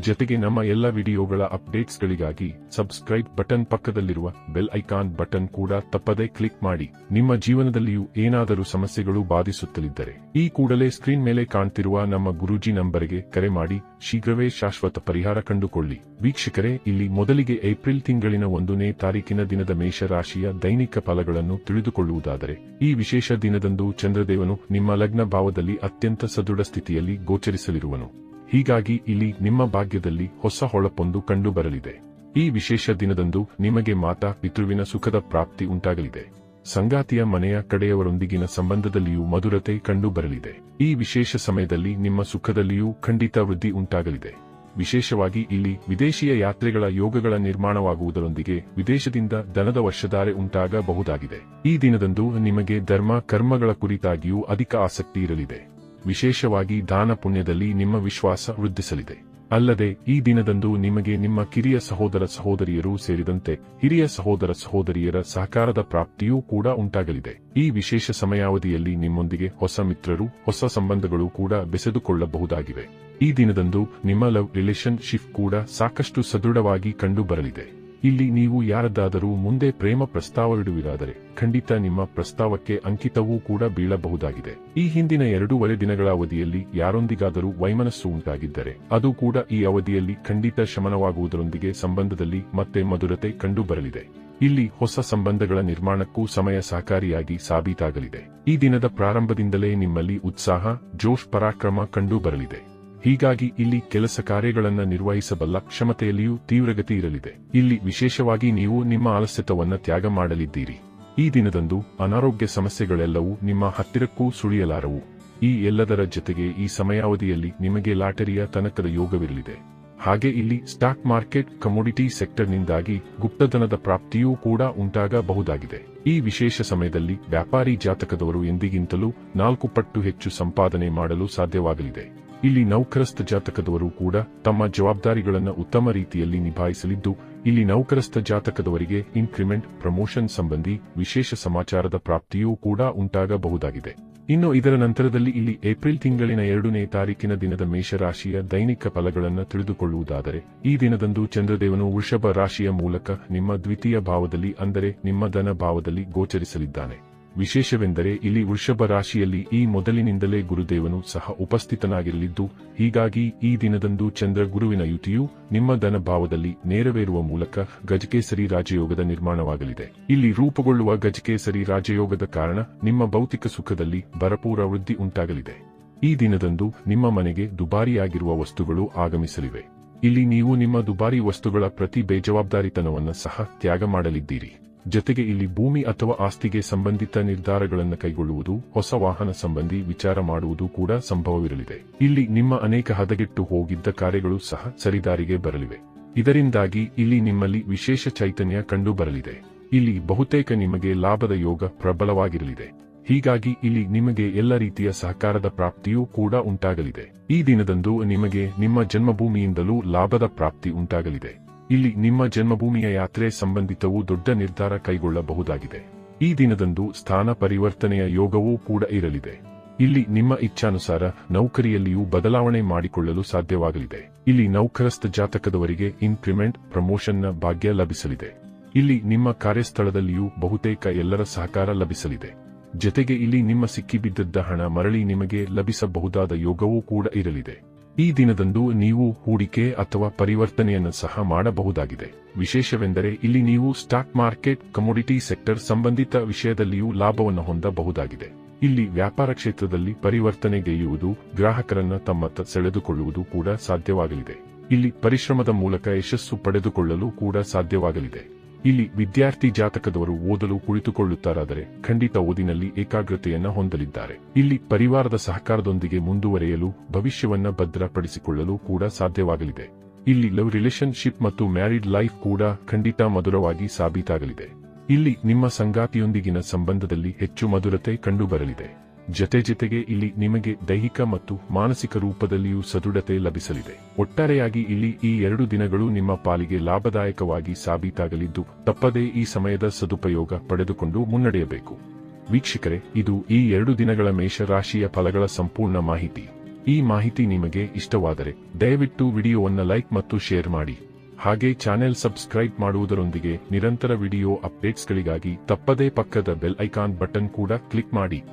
ಜೊತೆಗೆ ನಮ್ಮ ಎಲ್ಲ ವಿಡಿಯೋಗಳ ಅಪ್ಡೇಟ್ಸ್ಗಳಿಗಾಗಿ ಸಬ್ಸ್ಕ್ರೈಬ್ ಬಟನ್ ಪಕ್ಕದಲ್ಲಿರುವ ಬೆಲ್ ಐಕಾನ್ ಬಟನ್ ಕೂಡ ತಪ್ಪದೇ ಕ್ಲಿಕ್ ಮಾಡಿ. ನಿಮ್ಮ ಜೀವನದಲ್ಲಿಯೂ ಏನಾದರೂ ಸಮಸ್ಯೆಗಳು ಬಾಧಿಸುತ್ತಲಿದ್ದರೆ ಈ ಕೂಡಲೇ ಸ್ಕ್ರೀನ್ ಮೇಲೆ ಕಾಣ್ತಿರುವ ನಮ್ಮ ಗುರೂಜಿ ನಂಬರ್ಗೆ ಕರೆ ಮಾಡಿ. ಶೀಘ್ರವೇ ಶಾಶ್ವತ ಪರಿಹಾರ ಕಂಡುಕೊಳ್ಳಿ. ವೀಕ್ಷಕರೇ, ಇಲ್ಲಿ ಮೊದಲಿಗೆ ಏಪ್ರಿಲ್ ತಿಂಗಳಿನ ಒಂದನೇ ತಾರೀಕಿನ ದಿನದ ಮೇಷರಾಶಿಯ ದೈನಿಕ ಫಲಗಳನ್ನು ತಿಳಿದುಕೊಳ್ಳುವುದಾದರೆ, ಈ ವಿಶೇಷ ದಿನದಂದು ಚಂದ್ರದೇವನು ನಿಮ್ಮ ಲಗ್ನ ಭಾವದಲ್ಲಿ ಅತ್ಯಂತ ಸದೃಢ ಸ್ಥಿತಿಯಲ್ಲಿ ಗೋಚರಿಸಲಿರುವನು. ಹೀಗಾಗಿ ಇಲ್ಲಿ ನಿಮ್ಮ ಭಾಗ್ಯದಲ್ಲಿ ಹೊಸ ಹೊಳಪೊಂದು ಕಂಡುಬರಲಿದೆ. ಈ ವಿಶೇಷ ದಿನದಂದು ನಿಮಗೆ ಮಾತಾ ಪಿತೃವಿನ ಸುಖದ ಪ್ರಾಪ್ತಿ ಉಂಟಾಗಲಿದೆ. ಸಂಗಾತಿಯ ಮನೆಯ ಕಡೆಯವರೊಂದಿಗಿನ ಸಂಬಂಧದಲ್ಲಿಯೂ ಮಧುರತೆ ಕಂಡುಬರಲಿದೆ. ಈ ವಿಶೇಷ ಸಮಯದಲ್ಲಿ ನಿಮ್ಮ ಸುಖದಲ್ಲಿಯೂ ಖಂಡಿತ ವೃದ್ಧಿ ಉಂಟಾಗಲಿದೆ. ವಿಶೇಷವಾಗಿ ಇಲ್ಲಿ ವಿದೇಶೀಯ ಯಾತ್ರೆಗಳ ಯೋಗಗಳ ನಿರ್ಮಾಣವಾಗುವುದರೊಂದಿಗೆ ವಿದೇಶದಿಂದ ದನದ ವರ್ಷಧಾರೆ ಉಂಟಾಗಬಹುದಾಗಿದೆ. ಈ ದಿನದಂದು ನಿಮಗೆ ಧರ್ಮ ಕರ್ಮಗಳ ಕುರಿತಾಗಿಯೂ ಅಧಿಕ ಆಸಕ್ತಿ ಇರಲಿದೆ. ವಿಶೇಷವಾಗಿ ದಾನ ಪುಣ್ಯದಲ್ಲಿ ನಿಮ್ಮ ವಿಶ್ವಾಸ ವೃದ್ಧಿಸಲಿದೆ. ಅಲ್ಲದೆ, ಈ ದಿನದಂದು ನಿಮಗೆ ನಿಮ್ಮ ಕಿರಿಯ ಸಹೋದರ ಸಹೋದರಿಯರು ಸೇರಿದಂತೆ ಹಿರಿಯ ಸಹೋದರ ಸಹೋದರಿಯರ ಸಹಕಾರದ ಪ್ರಾಪ್ತಿಯೂ ಕೂಡ ಉಂಟಾಗಲಿದೆ. ಈ ವಿಶೇಷ ಸಮಯಾವಧಿಯಲ್ಲಿ ನಿಮ್ಮೊಂದಿಗೆ ಹೊಸ ಮಿತ್ರರು, ಹೊಸ ಸಂಬಂಧಗಳು ಕೂಡ ಬೆಸೆದುಕೊಳ್ಳಬಹುದಾಗಿವೆ. ಈ ದಿನದಂದು ನಿಮ್ಮ ಲವ್ ರಿಲೇಶನ್ಶಿಪ್ ಕೂಡ ಸಾಕಷ್ಟು ಸದೃಢವಾಗಿ ಕಂಡುಬರಲಿದೆ. ಇಲ್ಲಿ ನೀವು ಯಾರದ್ದಾದರೂ ಮುಂದೆ ಪ್ರೇಮ ಪ್ರಸ್ತಾವವಿಡುವಿರಾದರೆ ಖಂಡಿತ ನಿಮ್ಮ ಪ್ರಸ್ತಾವಕ್ಕೆ ಅಂಕಿತವೂ ಕೂಡ ಬೀಳಬಹುದಾಗಿದೆ. ಈ ಹಿಂದಿನ ಎರಡೂವರೆ ದಿನಗಳ ಅವಧಿಯಲ್ಲಿ ಯಾರೊಂದಿಗಾದರೂ ವೈಮನಸ್ಸು ಉಂಟಾಗಿದ್ದರೆ ಅದು ಕೂಡ ಈ ಅವಧಿಯಲ್ಲಿ ಖಂಡಿತ ಶಮನವಾಗುವುದರೊಂದಿಗೆ ಸಂಬಂಧದಲ್ಲಿ ಮತ್ತೆ ಮಧುರತೆ ಕಂಡುಬರಲಿದೆ. ಇಲ್ಲಿ ಹೊಸ ಸಂಬಂಧಗಳ ನಿರ್ಮಾಣಕ್ಕೂ ಸಮಯ ಸಹಕಾರಿಯಾಗಿ ಸಾಬೀತಾಗಲಿದೆ. ಈ ದಿನದ ಪ್ರಾರಂಭದಿಂದಲೇ ನಿಮ್ಮಲ್ಲಿ ಉತ್ಸಾಹ, ಜೋಶ್ ಪರಾಕ್ರಮ ಕಂಡುಬರಲಿದೆ. ಹೀಗಾಗಿ ಇಲ್ಲಿ ಕೆಲಸ ಕಾರ್ಯಗಳನ್ನು ನಿರ್ವಹಿಸಬಲ್ಲ ಕ್ಷಮತೆಯಲ್ಲಿಯೂ ತೀವ್ರಗತಿ ಇರಲಿದೆ. ಇಲ್ಲಿ ವಿಶೇಷವಾಗಿ ನೀವು ನಿಮ್ಮ ಆಲಸ್ಯತವನ್ನು ತ್ಯಾಗ ಮಾಡಲಿದ್ದೀರಿ. ಈ ದಿನದಂದು ಅನಾರೋಗ್ಯ ಸಮಸ್ಯೆಗಳೆಲ್ಲವೂ ನಿಮ್ಮ ಹತ್ತಿರಕ್ಕೂ ಸುಳಿಯಲಾರವು. ಈ ಎಲ್ಲದರ ಜೊತೆಗೆ ಈ ಸಮಯಾವಧಿಯಲ್ಲಿ ನಿಮಗೆ ಲಾಟರಿಯ ತನಕದ ಯೋಗವಿರಲಿದೆ. ಹಾಗೆ ಇಲ್ಲಿ ಸ್ಟಾಕ್ ಮಾರ್ಕೆಟ್ ಕಮೋಡಿಟಿ ಸೆಕ್ಟರ್ನಿಂದಾಗಿ ಗುಪ್ತಧನದ ಪ್ರಾಪ್ತಿಯೂ ಕೂಡ ಉಂಟಾಗಬಹುದಾಗಿದೆ. ಈ ವಿಶೇಷ ಸಮಯದಲ್ಲಿ ವ್ಯಾಪಾರಿ ಜಾತಕದವರು ಎಂದಿಗಿಂತಲೂ ನಾಲ್ಕು ಪಟ್ಟು ಹೆಚ್ಚು ಸಂಪಾದನೆ ಮಾಡಲು ಸಾಧ್ಯವಾಗಲಿದೆ. ಇಲ್ಲಿ ನೌಕರಸ್ಥ ಜಾತಕದವರು ಕೂಡ ತಮ್ಮ ಜವಾಬ್ದಾರಿಗಳನ್ನು ಉತ್ತಮ ರೀತಿಯಲ್ಲಿ ನಿಭಾಯಿಸಲಿದ್ದು, ಇಲ್ಲಿ ನೌಕರಸ್ಥ ಜಾತಕದವರಿಗೆ ಇನ್ಕ್ರಿಮೆಂಟ್ ಪ್ರಮೋಷನ್ ಸಂಬಂಧಿ ವಿಶೇಷ ಸಮಾಚಾರದ ಪ್ರಾಪ್ತಿಯೂ ಕೂಡ ಉಂಟಾಗಬಹುದಾಗಿದೆ. ಇನ್ನು ಇದರ ನಂತರದಲ್ಲಿ ಇಲ್ಲಿ ಏಪ್ರಿಲ್ ತಿಂಗಳಿನ ಎರಡನೇ ತಾರೀಕಿನ ದಿನದ ಮೇಷರಾಶಿಯ ದೈನಿಕ ಫಲಗಳನ್ನು ತಿಳಿದುಕೊಳ್ಳುವುದಾದರೆ, ಈ ದಿನದಂದು ಚಂದ್ರದೇವನು ವೃಷಭ ರಾಶಿಯ ಮೂಲಕ ನಿಮ್ಮ ದ್ವಿತೀಯ ಭಾವದಲ್ಲಿ ಅಂದರೆ ನಿಮ್ಮ ಧನ ಭಾವದಲ್ಲಿ ಗೋಚರಿಸಲಿದ್ದಾನೆ. ವಿಶೇಷವೆಂದರೆ ಇಲ್ಲಿ ವೃಷಭ ರಾಶಿಯಲ್ಲಿ ಈ ಮೊದಲಿನಿಂದಲೇ ಗುರುದೇವನು ಸಹ ಉಪಸ್ಥಿತನಾಗಿರಲಿದ್ದು, ಹೀಗಾಗಿ ಈ ದಿನದಂದು ಚಂದ್ರ ಗುರುವಿನ ಯುತಿಯು ನಿಮ್ಮ ಧನಭಾವದಲ್ಲಿ ನೇರವೇರುವ ಮೂಲಕ ಗಜಕೇಸರಿ ರಾಜಯೋಗದ ನಿರ್ಮಾಣವಾಗಲಿದೆ. ಇಲ್ಲಿ ರೂಪುಗೊಳ್ಳುವ ಗಜಕೇಸರಿ ರಾಜಯೋಗದ ಕಾರಣ ನಿಮ್ಮ ಭೌತಿಕ ಸುಖದಲ್ಲಿ ಭರಪೂರ ವೃದ್ಧಿ ಉಂಟಾಗಲಿದೆ. ಈ ದಿನದಂದು ನಿಮ್ಮ ಮನೆಗೆ ದುಬಾರಿಯಾಗಿರುವ ವಸ್ತುಗಳು ಆಗಮಿಸಲಿವೆ. ಇಲ್ಲಿ ನೀವು ನಿಮ್ಮ ದುಬಾರಿ ವಸ್ತುಗಳ ಪ್ರತಿ ಬೇಜವಾಬ್ದಾರಿತನವನ್ನು ಸಹ ತ್ಯಾಗ ಮಾಡಲಿದ್ದೀರಿ. ಜೊತೆಗೆ ಇಲ್ಲಿ ಭೂಮಿ ಅಥವಾ ಆಸ್ತಿಗೆ ಸಂಬಂಧಿತ ನಿರ್ಧಾರಗಳನ್ನು ಕೈಗೊಳ್ಳುವುದು, ಹೊಸ ವಾಹನ ಸಂಬಂಧಿ ವಿಚಾರ ಮಾಡುವುದು ಕೂಡ ಸಂಭವವಿರಲಿದೆ. ಇಲ್ಲಿ ನಿಮ್ಮ ಅನೇಕ ಹದಗೆಟ್ಟು ಹೋಗಿದ್ದ ಕಾರ್ಯಗಳು ಸಹ ಸರಿದಾರಿಗೆ ಬರಲಿವೆ. ಇದರಿಂದಾಗಿ ಇಲ್ಲಿ ನಿಮ್ಮಲ್ಲಿ ವಿಶೇಷ ಚೈತನ್ಯ ಕಂಡು ಬರಲಿದೆ ಇಲ್ಲಿ ಬಹುತೇಕ ನಿಮಗೆ ಲಾಭದ ಯೋಗ ಪ್ರಬಲವಾಗಿರಲಿದೆ. ಹೀಗಾಗಿ ಇಲ್ಲಿ ನಿಮಗೆ ಎಲ್ಲ ರೀತಿಯ ಸಹಕಾರದ ಪ್ರಾಪ್ತಿಯೂ ಕೂಡ ಉಂಟಾಗಲಿದೆ. ಈ ದಿನದಂದು ನಿಮಗೆ ನಿಮ್ಮ ಜನ್ಮಭೂಮಿಯಿಂದಲೂ ಲಾಭದ ಪ್ರಾಪ್ತಿ ಉಂಟಾಗಲಿದೆ. ಇಲ್ಲಿ ನಿಮ್ಮ ಜನ್ಮಭೂಮಿಯ ಯಾತ್ರೆ ಸಂಬಂಧಿತವೂ ದೊಡ್ಡ ನಿರ್ಧಾರ ಕೈಗೊಳ್ಳಬಹುದಾಗಿದೆ. ಈ ದಿನದಂದು ಸ್ಥಾನ ಪರಿವರ್ತನೆಯ ಯೋಗವೂ ಕೂಡ ಇರಲಿದೆ. ಇಲ್ಲಿ ನಿಮ್ಮ ಇಚ್ಛಾನುಸಾರ ನೌಕರಿಯಲ್ಲಿಯೂ ಬದಲಾವಣೆ ಮಾಡಿಕೊಳ್ಳಲು ಸಾಧ್ಯವಾಗಲಿದೆ. ಇಲ್ಲಿ ನೌಕರಸ್ಥ ಜಾತಕದವರಿಗೆ ಇನ್ಕ್ರಿಮೆಂಟ್ ಪ್ರಮೋಷನ್ನ ಭಾಗ್ಯ ಲಭಿಸಲಿದೆ. ಇಲ್ಲಿ ನಿಮ್ಮ ಕಾರ್ಯಸ್ಥಳದಲ್ಲಿಯೂ ಬಹುತೇಕ ಎಲ್ಲರ ಸಹಕಾರ ಲಭಿಸಲಿದೆ. ಜತೆಗೆ ಇಲ್ಲಿ ನಿಮ್ಮ ಸಿಕ್ಕಿಬಿದ್ದದ್ದ ಹಣ ಮರಳಿ ನಿಮಗೆ ಲಭಿಸಬಹುದಾದ ಯೋಗವೂ ಕೂಡ ಇರಲಿದೆ. ಈ ದಿನದಂದು ನೀವು ಹೂಡಿಕೆ ಅಥವಾ ಪರಿವರ್ತನೆಯನ್ನು ಸಹ ಮಾಡಬಹುದಾಗಿದೆ. ವಿಶೇಷವೆಂದರೆ ಇಲ್ಲಿ ನೀವು ಸ್ಟಾಕ್ ಮಾರ್ಕೆಟ್, ಕಮೋಡಿಟಿ ಸೆಕ್ಟರ್ ಸಂಬಂಧಿತ ವಿಷಯದಲ್ಲಿಯೂ ಲಾಭವನ್ನು ಹೊಂದಬಹುದಾಗಿದೆ. ಇಲ್ಲಿ ವ್ಯಾಪಾರ ಕ್ಷೇತ್ರದಲ್ಲಿ ಪರಿವರ್ತನೆಗೆಯುವುದು ಗ್ರಾಹಕರನ್ನು ತಮ್ಮತ್ತ ಸೆಳೆದುಕೊಳ್ಳುವುದು ಕೂಡ ಸಾಧ್ಯವಾಗಲಿದೆ. ಇಲ್ಲಿ ಪರಿಶ್ರಮದ ಮೂಲಕ ಯಶಸ್ಸು ಪಡೆದುಕೊಳ್ಳಲು ಕೂಡ ಸಾಧ್ಯವಾಗಲಿದೆ. ಇಲ್ಲಿ ವಿದ್ಯಾರ್ಥಿ ಜಾತಕದವರು ಓದಲು ಕುಳಿತುಕೊಳ್ಳುತ್ತಾರಾದರೆ ಖಂಡಿತ ಓದಿನಲ್ಲಿ ಏಕಾಗ್ರತೆಯನ್ನ ಹೊಂದಲಿದ್ದಾರೆ. ಇಲ್ಲಿ ಪರಿವಾರದ ಸಹಕಾರದೊಂದಿಗೆ ಮುಂದುವರೆಯಲು, ಭವಿಷ್ಯವನ್ನ ಭದ್ರಪಡಿಸಿಕೊಳ್ಳಲು ಕೂಡ ಸಾಧ್ಯವಾಗಲಿದೆ. ಇಲ್ಲಿ ಲವ್ ರಿಲೇಶನ್ಶಿಪ್ ಮತ್ತು ಮ್ಯಾರಿಡ್ ಲೈಫ್ ಕೂಡ ಖಂಡಿತ ಮಧುರವಾಗಿ ಸಾಬೀತಾಗಲಿದೆ. ಇಲ್ಲಿ ನಿಮ್ಮ ಸಂಗಾತಿಯೊಂದಿಗಿನ ಸಂಬಂಧದಲ್ಲಿ ಹೆಚ್ಚು ಮಧುರತೆ ಕಂಡುಬರಲಿದೆ. ಜತೆ ಜತೆಗೆ ಇಲ್ಲಿ ನಿಮಗೆ ದೈಹಿಕ ಮತ್ತು ಮಾನಸಿಕ ರೂಪದಲ್ಲಿಯೂ ಸದೃಢತೆ ಲಭಿಸಲಿದೆ. ಒಟ್ಟಾರೆಯಾಗಿ ಇಲ್ಲಿ ಈ ಎರಡು ದಿನಗಳು ನಿಮ್ಮ ಪಾಲಿಗೆ ಲಾಭದಾಯಕವಾಗಿ ಸಾಬೀತಾಗಲಿದ್ದು, ತಪ್ಪದೇ ಈ ಸಮಯದ ಸದುಪಯೋಗ ಪಡೆದುಕೊಂಡು ಮುನ್ನಡೆಯಬೇಕು. ವೀಕ್ಷಕರೇ, ಇದು ಈ ಎರಡು ದಿನಗಳ ಮೇಷರಾಶಿಯ ಫಲಗಳ ಸಂಪೂರ್ಣ ಮಾಹಿತಿ. ಈ ಮಾಹಿತಿ ನಿಮಗೆ ಇಷ್ಟವಾದರೆ, ದಯವಿಟ್ಟು ವಿಡಿಯೋವನ್ನು ಲೈಕ್ ಮತ್ತು ಶೇರ್ ಮಾಡಿ. ಹಾಗೆ ಚಾನೆಲ್ ಸಬ್ಸ್ಕ್ರೈಬ್ ಮಾಡುವುದರೊಂದಿಗೆ ನಿರಂತರ ವಿಡಿಯೋ ಅಪ್ಡೇಟ್ಸ್ಗಳಿಗಾಗಿ ತಪ್ಪದೇ ಪಕ್ಕದ ಬೆಲ್ ಐಕಾನ್ ಬಟನ್ ಕೂಡ ಕ್ಲಿಕ್ ಮಾಡಿ.